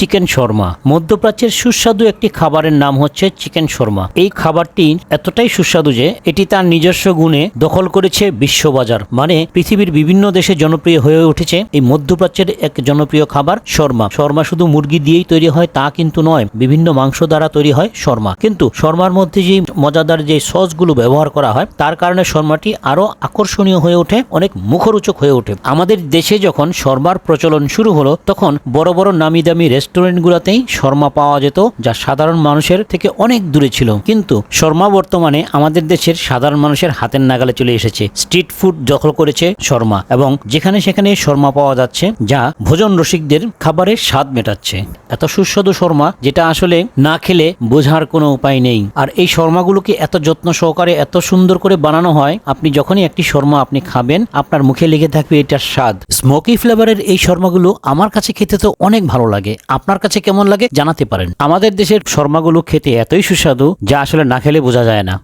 Chicken Sharma. মধ্যপ্রাচ্যের সুস্বাদু একটি খাবারের নাম হচ্ছে চিকেন শর্মা। এই খাবারটি এতটাই সুস্বাদু যে এটি তার নিজস্ব গুণে দখল করেছে বিশ্ববাজার। মানে পৃথিবীর বিভিন্ন দেশে জনপ্রিয় হয়ে উঠেছে এই মধ্যপ্রাচ্যের এক জনপ্রিয় খাবার শর্মা। শর্মা শুধু মুরগি দিয়েই তৈরি হয় তা কিন্তু নয়, বিভিন্ন মাংস দ্বারা তৈরি হয় শর্মা। কিন্তু শর্মার মধ্যে যে মজাদার যে সসগুলো ব্যবহার করা হয়, তার কারণে শর্মাটি আরও আকর্ষণীয় হয়ে ওঠে, অনেক মুখরোচক হয়ে ওঠে। আমাদের দেশে যখন শর্মার প্রচলন শুরু হলো, তখন বড় বড় নামি দামি রেস্টুরেন্টগুলোতেই শর্মা পাওয়া যেত, যা সাধারণ মানুষের থেকে অনেক দূরে ছিল। কিন্তু শর্মা বর্তমানে আমাদের দেশের সাধারণ মানুষের হাতের নাগালে চলে এসেছে। স্ট্রিট ফুড দখল করেছে শর্মা এবং যেখানে সেখানে শর্মা পাওয়া যাচ্ছে, যা ভোজন রসিকদের খাবারের স্বাদ মেটাচ্ছে। এত সুস্বাদু শর্মা, যেটা আসলে না খেলে বোঝার কোনো উপায় নেই। আর এই শর্মাগুলোকে এত যত্ন সহকারে এত সুন্দর করে বানানো হয়, আপনি যখনই একটি শর্মা আপনি খাবেন, আপনার মুখে লেগে থাকবে এটার স্বাদ। স্মোকি ফ্লেভারের এই শর্মাগুলো আমার কাছে খেতে তো অনেক ভালো লাগে। আপনার কাছে কেমন লাগে জানাতে পারেন। আমাদের দেশের শর্মাগুলো খেতে এতই সুস্বাদু, যা আসলে না খেলে বোঝা যায় না।